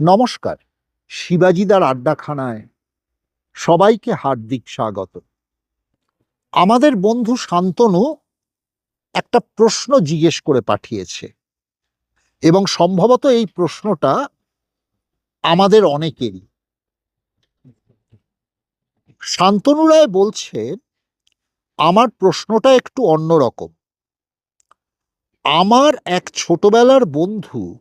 নমস্কার, শিবাজিদার আড্ডাখানায় সবাইকে হার্দিক স্বাগত। আমাদের বন্ধু শান্তনু একটা প্রশ্ন জিজ্ঞেস করে পাঠিয়েছে এবং সম্ভবত এই প্রশ্নটা আমাদের অনেকেরই। শান্তনু রায় বলছে, আমার প্রশ্নটা একটু অন্যরকম। আমার এক ছোটবেলার বন্ধু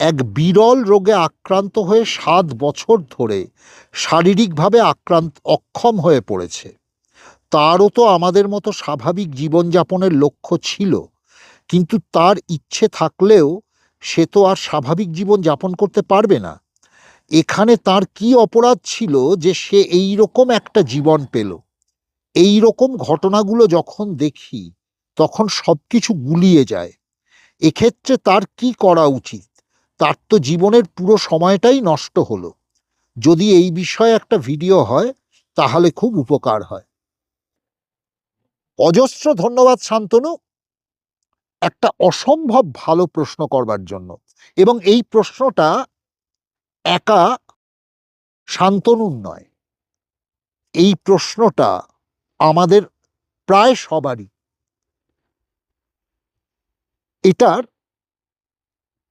এক বিরল রোগে আক্রান্ত হয়ে সাত বছর ধরে শারীরিকভাবে আক্রান্ত, অক্ষম হয়ে পড়েছে। তারও তো আমাদের মতো স্বাভাবিক জীবনযাপনের লক্ষ্য ছিল, কিন্তু তার ইচ্ছে থাকলেও সে তো আর স্বাভাবিক জীবন যাপন করতে পারবে না। এখানে তার কি অপরাধ ছিল যে সে এই রকম একটা জীবন পেল? এই রকম ঘটনাগুলো যখন দেখি, তখন সবকিছু গুলিয়ে যায়। এক্ষেত্রে তার কি করা উচিত? তার তো জীবনের পুরো সময়টাই নষ্ট হলো। যদি এই বিষয়ে একটা ভিডিও হয়, তাহলে খুব উপকার হয়। অজস্র ধন্যবাদ, শান্তনু। একটা অসম্ভব ভালো প্রশ্ন করবার জন্য। এবং এই প্রশ্নটা একা শান্তনুর নয়। এই প্রশ্নটা আমাদের প্রায় সবারই। এটার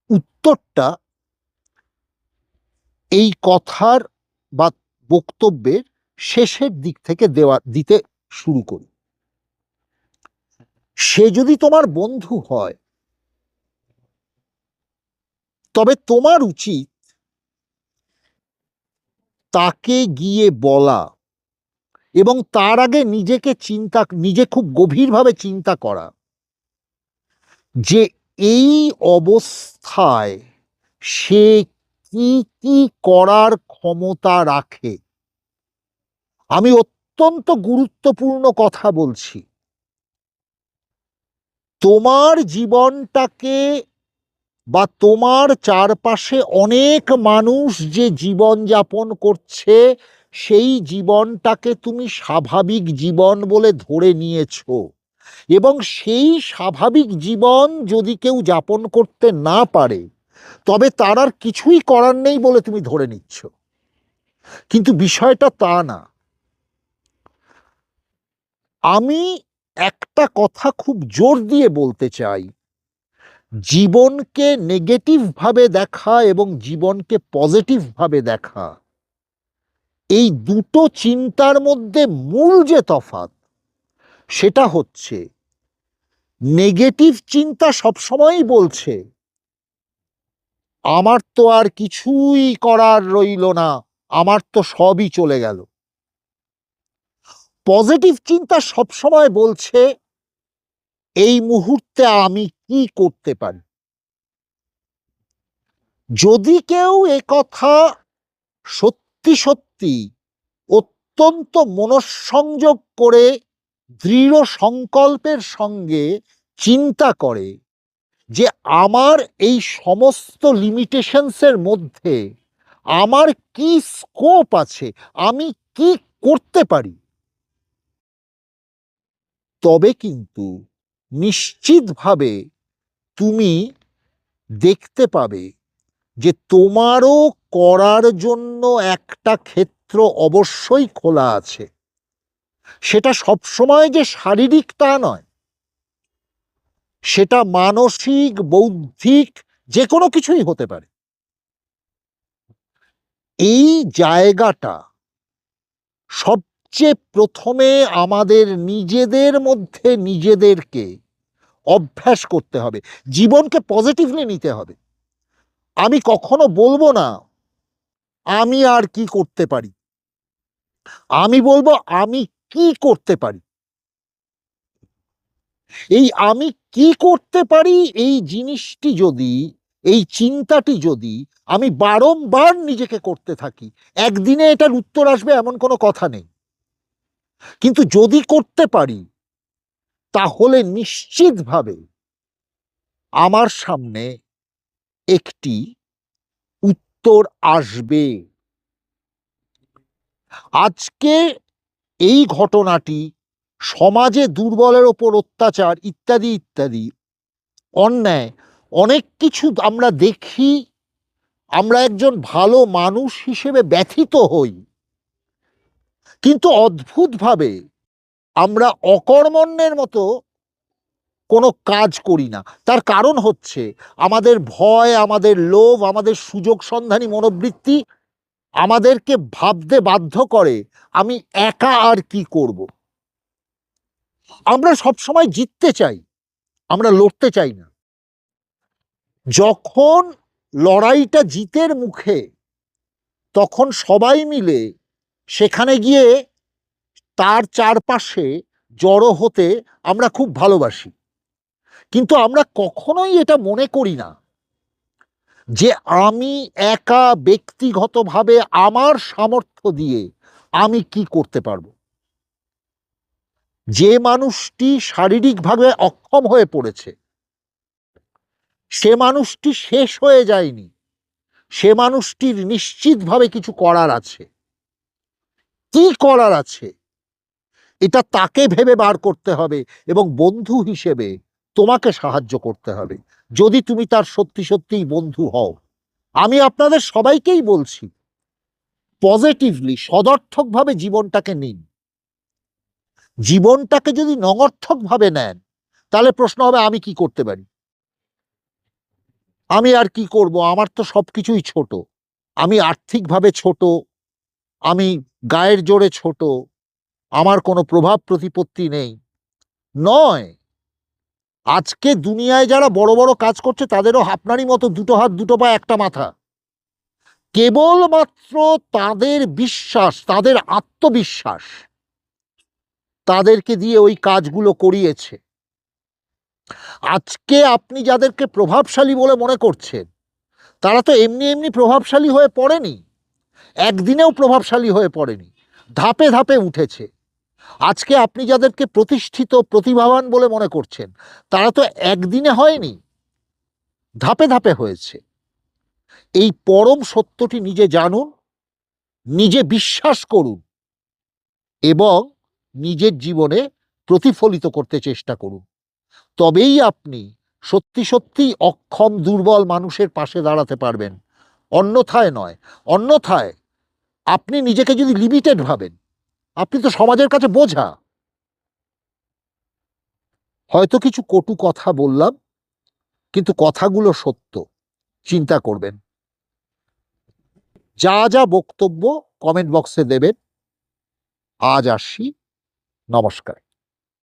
উত্তরটা এই কথার বা বক্তব্যের শেষের দিক থেকে দেওয়া, দিতে শুরু করি। সে যদি তোমার বন্ধু হয়, তবে তোমার উচিত তাকে গিয়ে বলা এবং তার আগে নিজেকে চিন্তা, নিজে খুব গভীরভাবে চিন্তা করা যে এই অবস্থায় সে কি কি করার ক্ষমতা রাখে? আমি অত্যন্ত গুরুত্বপূর্ণ কথা বলছি। তোমার জীবনটাকে বা তোমার চারপাশে অনেক মানুষ যে জীবন যাপন করছে, সেই জীবনটাকে তুমি স্বাভাবিক জীবন বলে ধরে নিয়েছো। এবং সেই স্বাভাবিক জীবন যদি কেউ যাপন করতে না পারে, তবে তার আর কিছুই করার নেই বলে তুমি ধরে নিচ্ছ। কিন্তু বিষয়টা তা না। আমি একটা কথা খুব জোর দিয়ে বলতে চাই। জীবনকে নেগেটিভভাবে দেখা এবং জীবনকে পজিটিভভাবে দেখা, এই দুটো চিন্তার মধ্যে মূল যে তফাৎ সেটা হচ্ছে নেগেটিভ চিন্তা সবসময়ই বলছে, আমার তো আর কিছুই করার রইল না, আমার তো সবই চলে গেল। পজিটিভ চিন্তা সবসময় বলছে, এই মুহূর্তে আমি কি করতে পারি? যদি কেউ কথা সত্যি সত্যি অত্যন্ত মনঃসংযোগ করে দৃঢ় সংকল্পের সঙ্গে চিন্তা করে যে আমার এই সমস্ত লিমিটেশনসের মধ্যে আমার কি স্কোপ আছে? আমি কি করতে পারি? তবে কিন্তু নিশ্চিতভাবে তুমি দেখতে পাবে যে তোমারও করার জন্য একটা ক্ষেত্র অবশ্যই খোলা আছে। সেটা সবসময় যে শারীরিক তা নয়। সেটা মানসিক, বৌদ্ধিক যে কোনো কিছুই হতে পারে। এই জায়গাটা সবচেয়ে প্রথমে আমাদের নিজেদের মধ্যে নিজেদেরকে অভ্যাস করতে হবে। জীবনকে পজিটিভলি নিতে হবে। আমি কখনো বলব না, আমি আর কি করতে পারি। আমি বলব, আমি কি করতে পারি? এই আমি কি করতে পারি? এই জিনিসটি যদি, এই চিন্তাটি যদি আমি বারংবার নিজেকে করতে থাকি, একদিনে এটার উত্তর আসবে এমন কোনো কথা নেই। কিন্তু যদি করতে পারি, তাহলে নিশ্চিতভাবে আমার সামনে একটি উত্তর আসবে। আজকে এই ঘটনাটি সমাজে দুর্বলের ওপর অত্যাচার ইত্যাদি ইত্যাদি। অন্যায়, অনেক কিছু আমরা দেখি, আমরা একজন ভালো মানুষ হিসেবে ব্যথিত হই। কিন্তু অদ্ভুতভাবে আমরা অকর্মণ্যের মতো কোনো কাজ করি না। তার কারণ হচ্ছে, আমাদের ভয়, আমাদের লোভ, আমাদের সুযোগ সন্ধানী মনোবৃত্তি আমাদেরকে ভাবতে বাধ্য করে আমি একা আর কি করব। আমরা সবসময় জিততে চাই, আমরা লড়তে চাই না। যখন লড়াইটা জিতের মুখে, তখন সবাই মিলে সেখানে গিয়ে তার চারপাশে জড়ো হতে আমরা খুব ভালোবাসি। কিন্তু আমরা কখনোই এটা মনে করি না। যে আমি একা ব্যক্তিগতভাবে আমার সামর্থ্য দিয়ে আমি কি করতে পারব? যে মানুষটি শারীরিকভাবে অক্ষম হয়ে পড়েছে, সে মানুষটি শেষ হয়ে যায়নি, সে মানুষটির নিশ্চিতভাবে কিছু করার আছে। কি করার আছে? এটা তাকে ভেবে বার করতে হবে এবং বন্ধু হিসেবে তোমাকে সাহায্য করতে হবে। যদি তুমি তার সত্যি সত্যিই বন্ধু হও, আমি আপনাদের সবাইকেই বলছি পজিটিভলি সদর্থকভাবে জীবনটাকে নিন। জীবনটাকে যদি নঙর্থকভাবে নেন, তাহলে প্রশ্ন হবে, আমি কি করতে পারি? আমি আর কি করব? আমার তো সব কিছুই ছোট। আমি আর্থিকভাবে ছোট, আমি গায়ের জোরে ছোট, আমার কোনো প্রভাব প্রতিপত্তি নেই। নয় আজকে দুনিয়ায় যারা বড় বড় কাজ করছে, তাদেরও আপনারই মতো দুটো হাত, দুটো পা, একটা মাথা। কেবলমাত্র তাদের বিশ্বাস, তাদের আত্মবিশ্বাস, তাদেরকে দিয়ে ওই কাজগুলো করিয়েছে। আজকে আপনি যাদেরকে প্রভাবশালী বলে মনে করছেন, তারা তো এমনি এমনি প্রভাবশালী হয়ে পড়েনি। একদিনেও প্রভাবশালী হয়ে পড়েনি। ধাপে ধাপে উঠেছে। আজকে আপনি যাদেরকে প্রতিষ্ঠিত প্রতিভাবান বলে মনে করছেন, তারা তো একদিনে হয়নি, ধাপে ধাপে হয়েছে। এই পরম সত্যটি নিজে জানুন, নিজে বিশ্বাস করুন এবং নিজের জীবনে প্রতিফলিত করতে চেষ্টা করুন। তবেই আপনি সত্যি সত্যিই অক্ষম, দুর্বল মানুষের পাশে দাঁড়াতে পারবেন। অন্যথায় নয়, অন্যথায় আপনি নিজেকে যদি লিমিটেড ভাবেন আপনি তো সমাজের কাছে বোঝা। হয়তো কিছু কটু কথা বললাম, কিন্তু কথাগুলো সত্য, চিন্তা করবেন। যা যা বক্তব্য কমেন্ট বক্সে দেবেন। আজ আসি, নমস্কার।